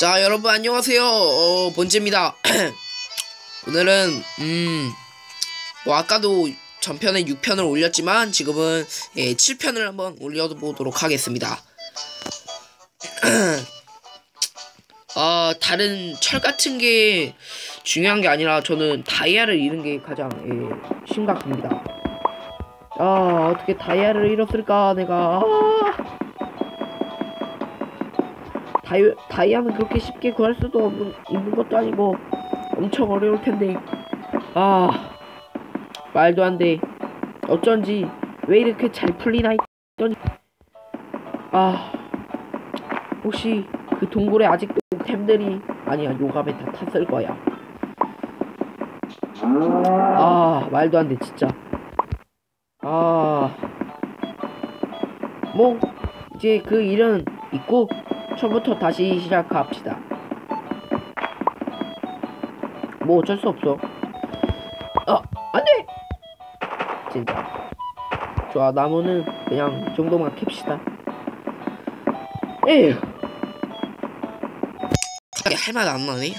자 여러분 안녕하세요. 어, 본즈입니다. 오늘은 음 뭐 아까도 전편에 6편을 올렸지만 지금은 예, 7편을 한번 올려보도록 하겠습니다. 아 다른 철 같은 게 중요한 게 아니라 저는 다이아를 잃은 게 가장 예, 심각합니다. 아 어떻게 다이아를 잃었을까 내가. 아. 다이, 다이아는 그렇게 쉽게 구할 수도 없는, 있는 것도 아니고 엄청 어려울 텐데. 아 말도 안 돼. 어쩐지 왜 이렇게 잘 풀리나 했더니. 아 혹시 그 동굴에 아직도 템들이 아니야 요감에 다 탔을 거야. 아 말도 안 돼 진짜. 아뭐 이제 그 일은 있고 처음부터 다시 시작합시다. 뭐 어쩔 수 없어. 어, 안 돼! 진짜. 좋아, 나무는 그냥 이 정도만 캡시다. 에휴. 할말 안 나네.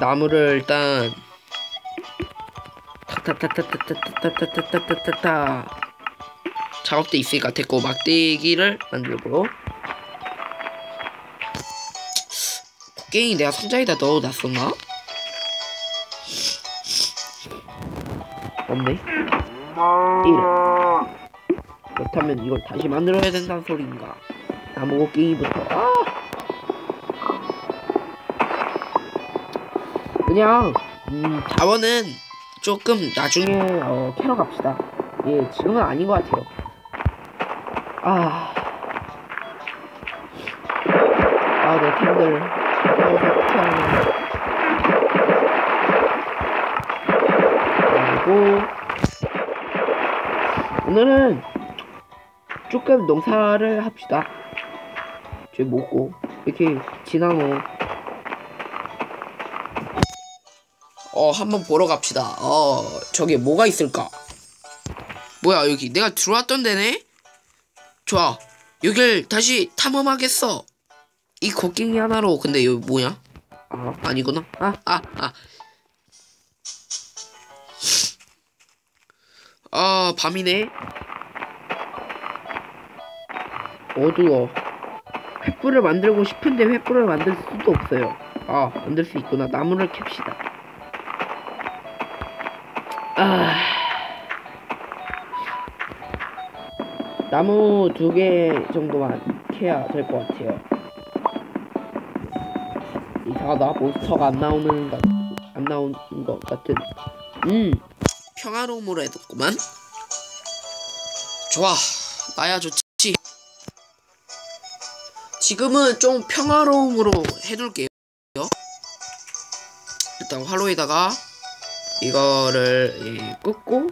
나무를 일단 타타타타타타타타타타타타 작업대 있으니까 됐고 막대기를 만들고. 곡괭이 내가 상자에다 넣어놨었나? 없네. 이래 그렇다면 이걸 다시 만들어야 된다는 소리인가? 나무 곡괭이부터. 아! 그냥 음, 자원은 조금 나중에 어, 캐러 갑시다. 예 지금은 아닌 것 같아요 아. 아, 내 템들. 그리고, 오늘은 조금 농사를 합시다. 저 먹고, 이렇게 지나무. 어, 한번 보러 갑시다. 어, 저기 뭐가 있을까? 뭐야, 여기 내가 들어왔던 데네? 좋아. 여길 다시 탐험하겠어. 이 곡괭이 하나로 근데 여기 뭐냐? 아 아니구나. 아 아 아. 아 밤이네. 어두워. 횃불을 만들고 싶은데 횃불을 만들 수도 없어요. 아 만들 수 있구나. 나무를 캡시다. 아. 나무 두 개 정도만 캐야 될 것 같아요. 이상하다. 몬스터가 안 나오는 것, 안 나오는 것 같은. 음. 평화로움으로 해뒀구만. 좋아. 나야 좋지. 지금은 좀 평화로움으로 해둘게요. 일단 화로에다가 이거를 예, 끄고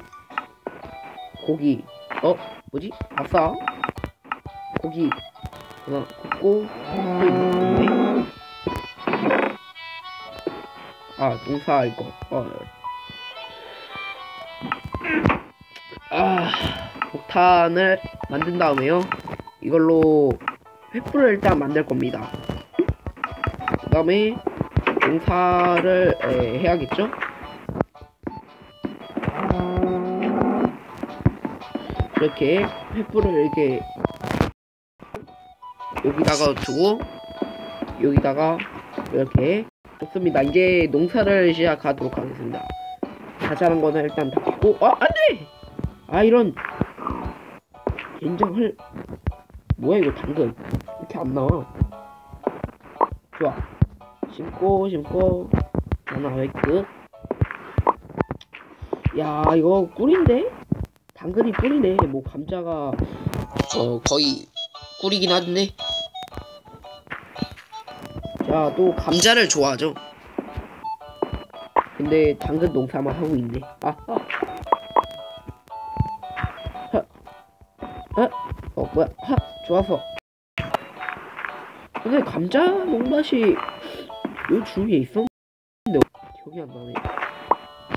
고기 어 뭐지? 아싸. 고기. 하나 굽고. 또 있네 아 농사 이거. 어. 아 폭탄을 만든 다음에요. 이걸로 횃불을 일단 만들 겁니다. 그 다음에 농사를 에, 해야겠죠 이렇게 횃불을 이렇게 여기다가 두고 여기다가 이렇게 좋습니다. 이제 농사를 시작하도록 하겠습니다. 자잘한 거는 일단 닫고 아 안돼! 아 이런 인정을 뭐야 이거 당근 이렇게 안 나와 좋아 심고 심고 하나 획득 야 이거 꿀인데? 당근이 꿀이네. 뭐 감자가 어 거의 꿀이긴 한데. 자, 또 감자를 좋아하죠. 근데 당근 농사만 하고 있네. 아, 아. 하. 아, 어 뭐야? 하, 좋아서. 근데 감자 농맛이 요 주위에 있었는데 기억이 안 나네.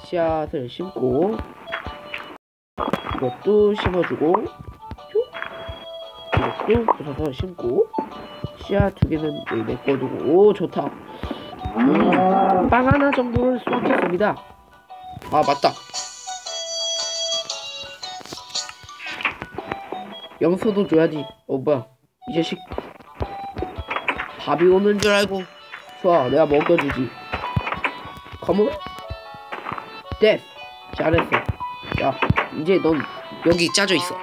씨앗을 심고 이것도 심어주고 이것도 부숴서 심고 씨앗 두 개는 메꿔두고. 오 좋다. 음, 빵 하나 정도를 수확했습니다. 아 맞다. 염소도 줘야지 어 뭐야 이 자식. 밥이 오는 줄 알고. 좋아 내가 먹여주지. 컴온 뎃 잘했어. 자 이제 넌 여기 짜져 있어.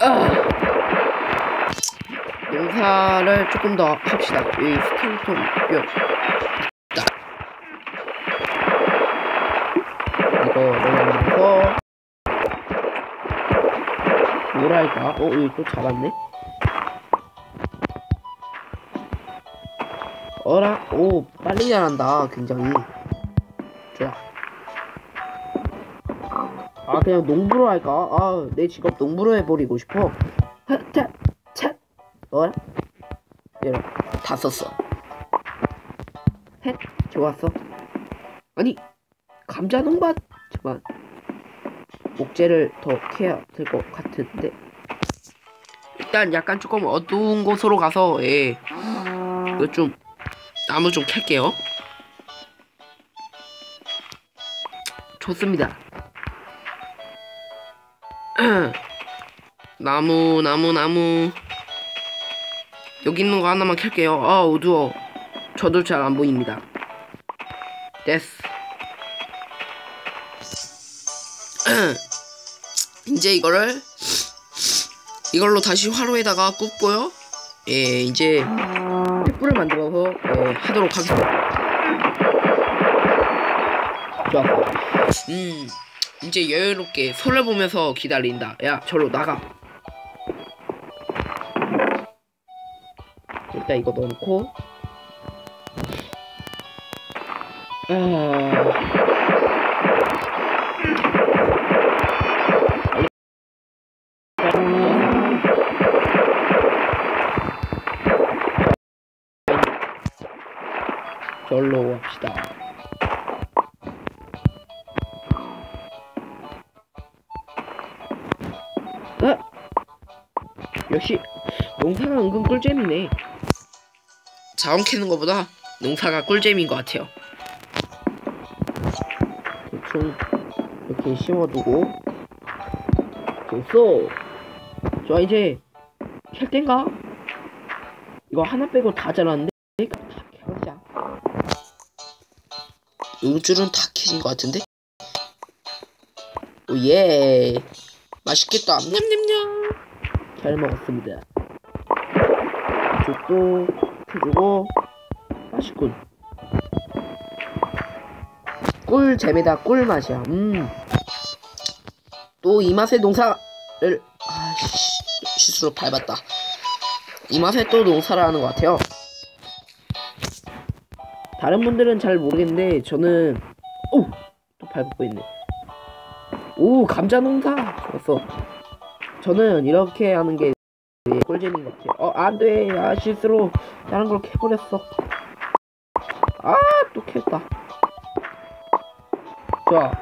아. 농사를 조금 더 합시다. 이 스켈레톤 뼈 이거 넣어서. 뭐랄까? 어 여기 또 잡았네? 어라? 오 빨리 자란다 굉장히. 좋아 아 그냥 농부로 할까? 아 내 직업 농부로 해버리고 싶어. 차차 어라 이런 다 썼어. 헷 좋았어. 아니 감자 농밭 잠깐 목재를 더 캐야 될 것 같은데. 일단 약간 조금 어두운 곳으로 가서 예. 이거 좀 나무 좀 캘게요. 좋습니다 나무 나무 나무. 여기 있는 거 하나만 캘게요. 아 어두워. 저도 잘 안 보입니다. 됐어. 이제 이거를 이걸로 다시 화로에다가 굽고요. 예 이제 횃불을 만들어서 예, 하도록 하겠습니다. 좋았어 음 이제 여유롭게 손을 보면서 기다린다. 야 저로 나가. 일단 이거 넣어놓고 역시 농사가 은근 꿀잼이네. 자원 캐는 것보다 농사가 꿀잼인 것 같아요. 대충 이렇게 심어두고 됐어. 좋아 이제 캘 땐가? 이거 하나 빼고 다 자랐는데 다 캐보자. 요줄은 다 캐진 것 같은데? 오예 맛있겠다 냠냠냠 잘 먹었습니다. 이쪽도 해주고 맛있군. 꿀잼이다 꿀 맛이야. 음 또 이 맛의 농사를 아씨 실수로 밟았다. 이 맛에 또 농사를 하는 것 같아요. 다른 분들은 잘 모르겠는데 저는 오또 밟고 있네. 오 감자 농사! 좋았어 저는 이렇게 하는 게 꿀잼인 것 같아요. 어 안 돼. 아 실수로 다른 걸 캐버렸어. 아 또 캤다. 좋아.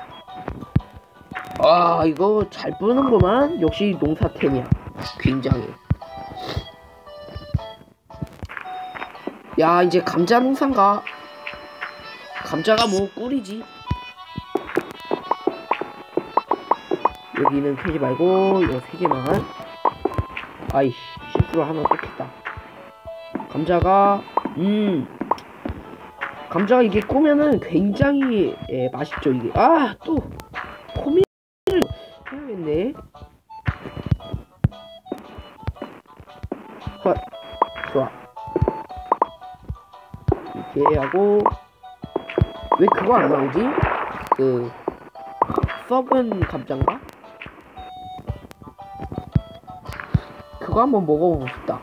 아 이거 잘 뿌는구만. 역시 농사템이야. 굉장히. 야 이제 감자 농사인가? 감자가 뭐 꿀이지 여기는 캐지 말고 이거 세 개만 아이씨 실수로 하나 또 캤다. 감자가 음. 감자가 이게 꾸면은 굉장히 예, 맛있죠 이게. 아또 코미를 해야겠네. 헛. 좋아. 이렇게 하고. 왜 그거 안 나오지? 그 썩은 감자인가? 그거 한번 먹어보고 싶다.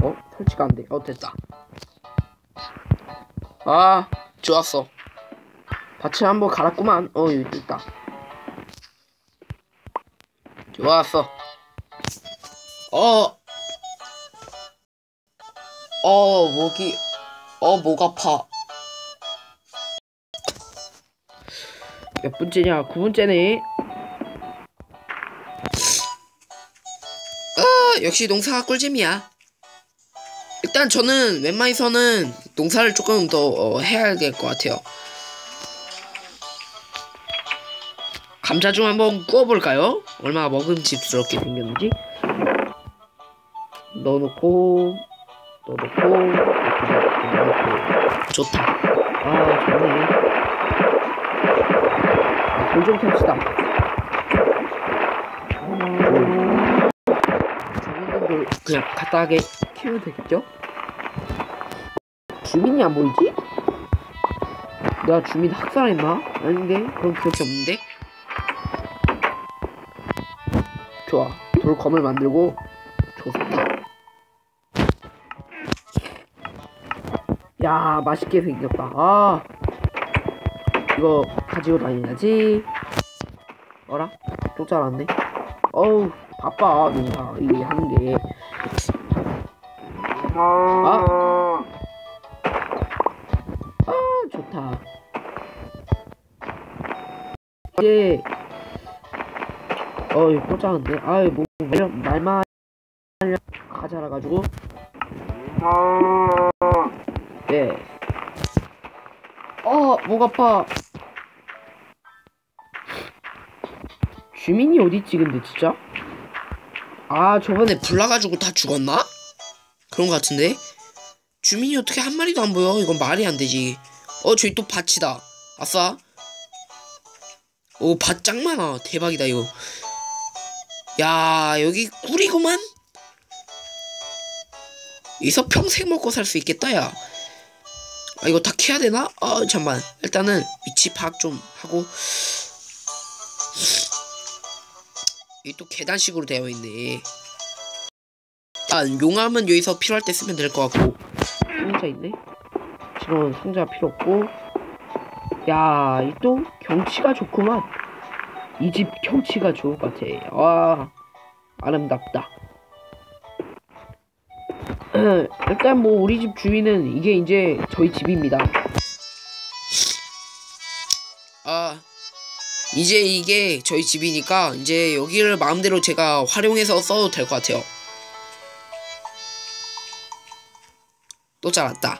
어? 설치가 안 돼. 어, 됐다. 아, 좋았어. 밭을 한번 갈았구만. 어, 여기 됐다. 좋았어. 어. 어, 목이, 어, 목 아파. 몇 번째냐? 9번째네. 아, 어, 역시 농사가 꿀잼이야. 일단 저는 웬만해서는 농사를 조금 더 어, 해야 될 것 같아요. 감자 좀 한번 구워볼까요? 얼마나 먹음직스럽게 생겼는지. 넣어놓고, 넣어놓고 넣어놓고 좋다. 아 좋네. 아, 돌좀 캡시다. 주민들 그냥 간단하게 키우면 되겠죠? 주민이 안 보이지? 내가 주민 학살했나? 아닌데? 그런 기억이 없는데? 좋아. 돌검을 만들고 좋다. 야, 맛있게 생겼다. 아. 이거 가지고 다녀야지. 어라? 또 잘랐네. 어우, 바빠, 농사. 이게 하는 게. 아. 아, 좋다. 이제, 어이, 꽂아는데 아이, 뭐, 말만, 말만, 가자라 가지고. 네. 어, 목 아파. 주민이 어딨지, 근데, 진짜? 아, 저번에 불나가지고 다 죽었나? 그런 것 같은데? 주민이 어떻게 한 마리도 안 보여? 이건 말이 안 되지. 어, 저기 또 밭이다. 아싸. 오, 밭짱 많아. 대박이다, 이거. 야, 여기 꿀이구만? 여기서 평생 먹고 살 수 있겠다, 야. 아, 이거 다 캐야 되나? 아, 잠만. 일단은 위치 파악 좀 하고. 여기 또 계단식으로 되어 있네. 아, 용암은 여기서 필요할 때 쓰면 될 것 같고. 상자 있네? 지금은 상자 필요 없고. 야, 이 또 경치가 좋구만. 이 집 경치가 좋을 것 같아. 와, 아름답다. 일단 뭐 우리 집 주인은 이게 이제 저희 집입니다. 이제 이게 저희 집이니까 이제 여기를 마음대로 제가 활용해서 써도 될 것 같아요. 또 잘랐다.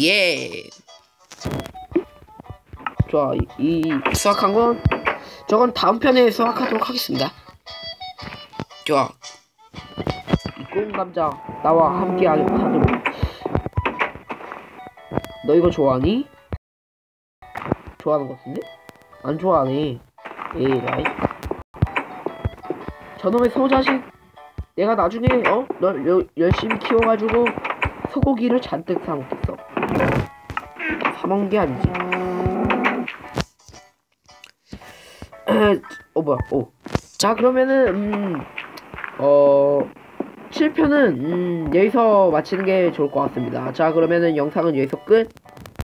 예. 좋아, 이, 이 수확한 건 저건 다음 편에 수확하도록 하겠습니다. 좋아. 이 꼬운 감자 나와 함께 하- 하도록. 너 이거 좋아하니? 좋아하는 것 같은데? 안 좋아하네. 에라이. 저놈의 소자식. 내가 나중에 어? 널 여- 열심히 키워가지고 소고기를 잔뜩 사먹겠어. 사먹은 게 아니지. 어 뭐야? 오. 자 그러면은 음, 어 7편은 음, 여기서 마치는 게 좋을 것 같습니다. 자 그러면은 영상은 여기서 끝.